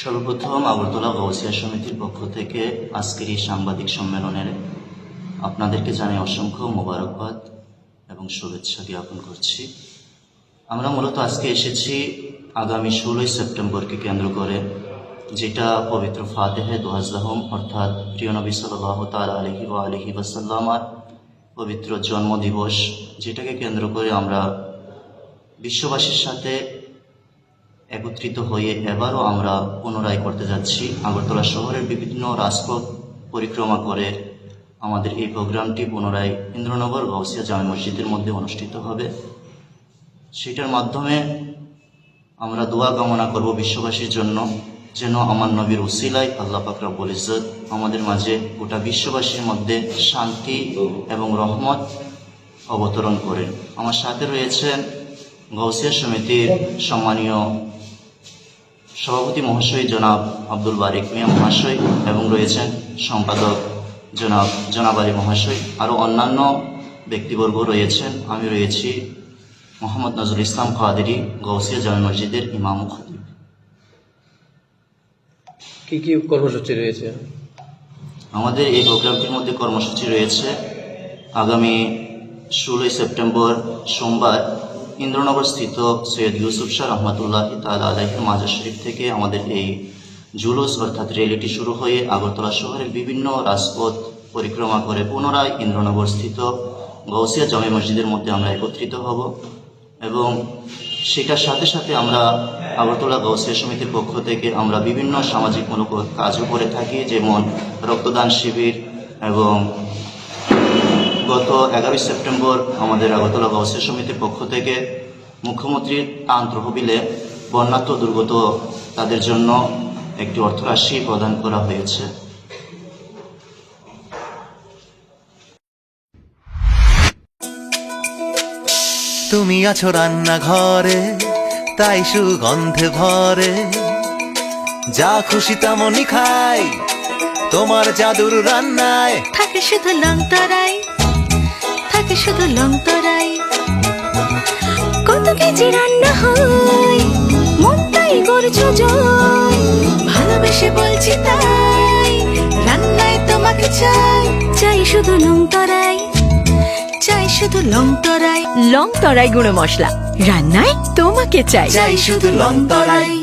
সর্বপ্রথম আগরতলা গৌসিয়া সমিতির পক্ষ থেকে আজকের এই সাংবাদিক সম্মেলনের আপনাদেরকে জানাই অসংখ্য মোবারকবাদ এবং শুভেচ্ছা জ্ঞাপন করছি। আমরা মূলত আজকে এসেছি আগামী ষোলোই সেপ্টেম্বরকে কেন্দ্র করে, যেটা পবিত্র ফাতেহে দোহাজলাহম, অর্থাৎ প্রিয় নবী সাল্লাহ তাল আলহি ও আলহি ওয়াসাল্লামার পবিত্র জন্মদিবস, যেটাকে কেন্দ্র করে আমরা বিশ্ববাসীর সাথে একত্রিত হয়ে এবারও আমরা পুনরায় করতে যাচ্ছি। আগরতলা শহরের বিভিন্ন রাজপথ পরিক্রমা করে আমাদের এই প্রোগ্রামটি পুনরায় ইন্দ্রনগর গৌসিয়া জামে মসজিদের মধ্যে অনুষ্ঠিত হবে। সেটার মাধ্যমে আমরা দোয়া কামনা করব বিশ্ববাসীর জন্য, যেন আমার নবীর উসিলাই আল্লাহ পাক রব্বুল ইজ্জত আমাদের মাঝে গোটা বিশ্ববাসীর মধ্যে শান্তি এবং রহমত অবতরণ করেন। আমার সাথে রয়েছেন গৌসিয়া সমিতির সম্মানীয় সভাপতি মহাশয় জনাব আব্দুল বারিক মিয়া মহাশয় এবং রয়েছেন সম্পাদক জনাব জনাব আলী মহাশয়। আরও অন্যান্য ব্যক্তিবর্গ রয়েছেন। আমি রয়েছি মোহাম্মদ নজরুল ইসলাম খাদেরি গৌসিয়া জামে মসজিদের ইমাম খতিব। কি কি কর্মসূচি রয়েছে? আমাদের এই প্রোগ্রামটির মধ্যে কর্মসূচি রয়েছে। আগামী ষোলোই সেপ্টেম্বর সোমবার ইন্দ্রনগর স্থিত সৈয়দ ইউসুফ শাহ রহমতুল্লাহ তাল আলাইহ মাজার শরীফ থেকে আমাদের এই জুলুস অর্থাৎ র্যালিটি শুরু হয়ে আগরতলা শহরের বিভিন্ন রাজপথ পরিক্রমা করে পুনরায় ইন্দ্রনগর স্থিত গৌসিয়া জামে মসজিদের মধ্যে আমরা একত্রিত হব এবং সেটার সাথে সাথে আমরা আগরতলা গৌসিয়া সমিতির পক্ষ থেকে আমরা বিভিন্ন সামাজিকমূলক কাজও করে থাকি, যেমন রক্তদান শিবির এবং গত এগারোই সেপ্টেম্বর আমাদের আগরতলা গৌসিয়া সমিতির পক্ষ থেকে মুখ্যমন্ত্রীর টান তহবিলে বন্যাত্ম দুর্গত তাদের জন্য একটি অর্থরাশি প্রদান করা হয়েছে। তুমি আছো রান্নাঘরে তাই সুগন্ধে ভরে। যা খুশি তেমনই খাই তোমার জাদুর রান্নায়। থাকে শুধু লং তরাই থাকে শুধু লং তরাই। কত কেজি রান্না হয় মনটাই করছ জয়। ভালোবেসে বলছি তাই রান্নায় তোমাকে চাই। চাই শুধু লং তরাই চাই শুধু লং তরাই। লং তরাই গুঁড়ো মশলা রান্নায় তোমাকে চাই। চাই শুধু লং তরাই।